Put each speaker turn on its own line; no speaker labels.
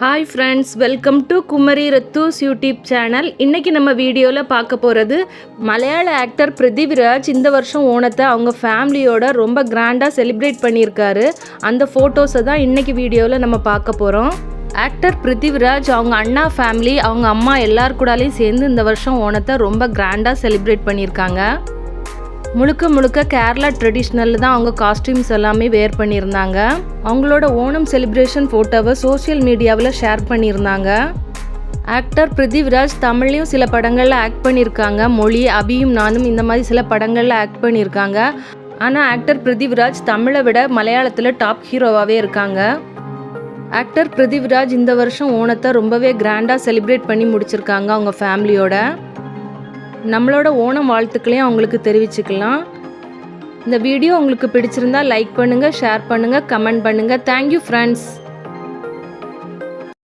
Hi friends welcome to Kumari ரத்தூஸ் YouTube channel இன்றைக்கி நம்ம வீடியோவில் பார்க்க போகிறது மலையாள ஆக்டர் பிருத்திவிராஜ். இந்த வருஷம் ஓணத்தை அவங்க ஃபேமிலியோட ரொம்ப கிராண்டாக செலிப்ரேட் பண்ணியிருக்காரு. அந்த ஃபோட்டோஸை தான் இன்றைக்கி வீடியோவில் நம்ம பார்க்க போகிறோம் ஆக்டர் பிருத்திவிராஜ் அவங்க அண்ணா ஃபேமிலி அவங்க அம்மா எல்லார் கூடாலையும் சேர்ந்து இந்த வருஷம் ஓணத்தை ரொம்ப கிராண்டாக செலிப்ரேட் பண்ணியிருக்காங்க. முழுக்க முழுக்க கேரளா ட்ரெடிஷ்னலில் தான் அவங்க காஸ்டியூம்ஸ் எல்லாமே வேர் பண்ணியிருந்தாங்க. அவங்களோட ஓணம் செலிப்ரேஷன் ஃபோட்டோவை சோஷியல் மீடியாவில் ஷேர் பண்ணியிருந்தாங்க. ஆக்டர் பிருத்திவிராஜ் தமிழ்லையும் சில படங்களில் ஆக்ட் பண்ணியிருக்காங்க. மொழி அபியும் நானும் இந்த மாதிரி சில படங்களில் ஆக்ட் பண்ணியிருக்காங்க. ஆனால் ஆக்டர் பிருத்திவிராஜ் தமிழை விட மலையாளத்தில் டாப் ஹீரோவாகவே இருக்காங்க. ஆக்டர் பிருத்திவிராஜ் இந்த வருஷம் ஓணத்தை ரொம்பவே கிராண்டாக செலிப்ரேட் பண்ணி முடிச்சிருக்காங்க அவங்க ஃபேமிலியோட நம்மளோட ஓணம் வாழ்த்துக்களையும் அவங்களுக்கு தெரிவிச்சுக்கலாம். இந்த வீடியோ உங்களுக்கு பிடிச்சிருந்தா லைக் பண்ணுங்கள் ஷேர் பண்ணுங்கள் கமெண்ட் பண்ணுங்கள் தேங்க்யூ ஃப்ரெண்ட்ஸ்